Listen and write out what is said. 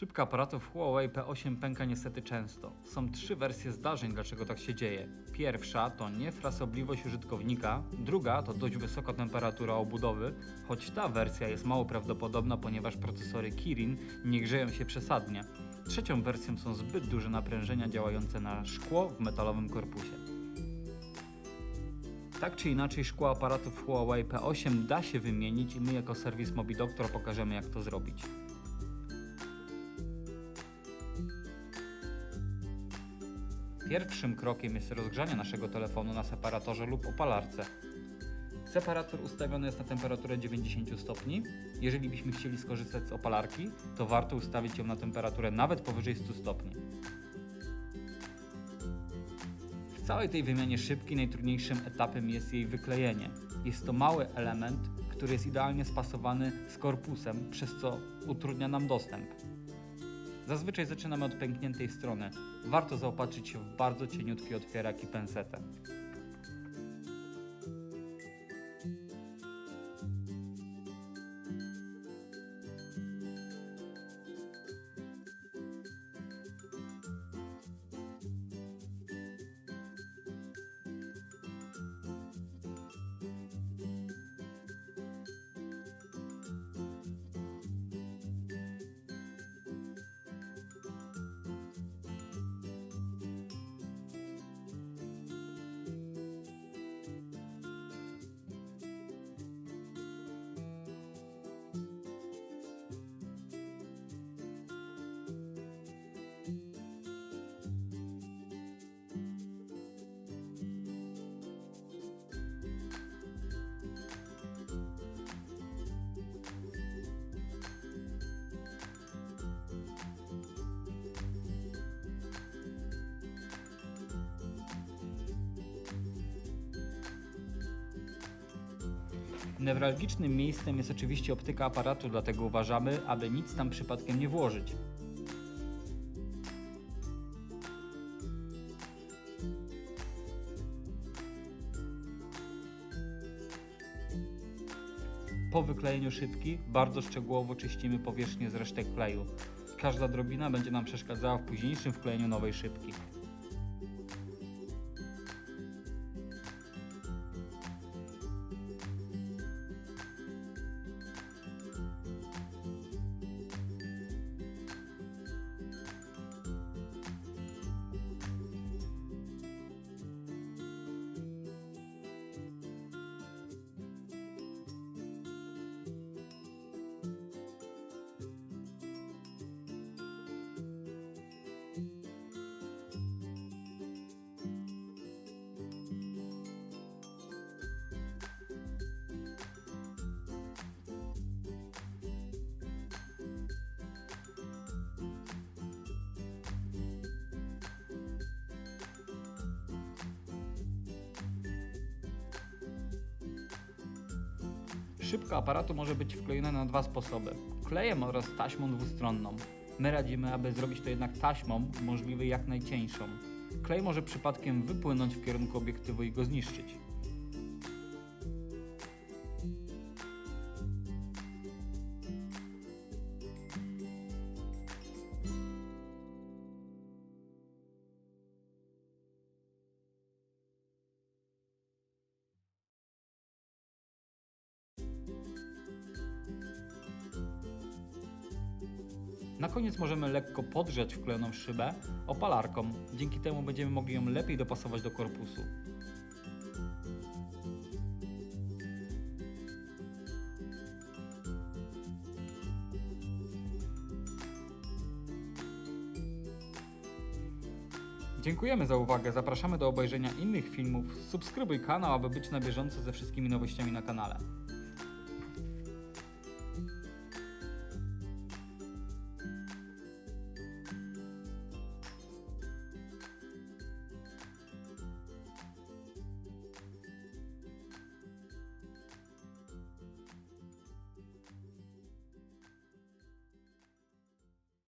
Szybka aparatów Huawei P8 pęka niestety często. Są trzy wersje zdarzeń, dlaczego tak się dzieje. Pierwsza to niefrasobliwość użytkownika, druga to dość wysoka temperatura obudowy, choć ta wersja jest mało prawdopodobna, ponieważ procesory Kirin nie grzeją się przesadnie. Trzecią wersją są zbyt duże naprężenia działające na szkło w metalowym korpusie. Tak czy inaczej szkło aparatów Huawei P8 da się wymienić i my jako serwis MobiDoctor pokażemy jak to zrobić. Pierwszym krokiem jest rozgrzanie naszego telefonu na separatorze lub opalarce. Separator ustawiony jest na temperaturę 90 stopni. Jeżeli byśmy chcieli skorzystać z opalarki, to warto ustawić ją na temperaturę nawet powyżej 100 stopni. W całej tej wymianie szybkiej najtrudniejszym etapem jest jej wyklejenie. Jest to mały element, który jest idealnie spasowany z korpusem, przez co utrudnia nam dostęp. Zazwyczaj zaczynamy od pękniętej strony. Warto zaopatrzyć się w bardzo cieniutki otwierak i pensetę. Newralgicznym miejscem jest oczywiście optyka aparatu, dlatego uważamy, aby nic tam przypadkiem nie włożyć. Po wyklejeniu szybki bardzo szczegółowo czyścimy powierzchnię z resztek kleju. Każda drobina będzie nam przeszkadzała w późniejszym wklejeniu nowej szybki. Szybka aparatu może być wklejona na dwa sposoby: klejem oraz taśmą dwustronną. My radzimy, aby zrobić to jednak taśmą, możliwie jak najcieńszą. Klej może przypadkiem wypłynąć w kierunku obiektywu i go zniszczyć. Na koniec możemy lekko podgrzać wklejoną szybę opalarką. Dzięki temu będziemy mogli ją lepiej dopasować do korpusu. Dziękujemy za uwagę. Zapraszamy do obejrzenia innych filmów. Subskrybuj kanał, aby być na bieżąco ze wszystkimi nowościami na kanale.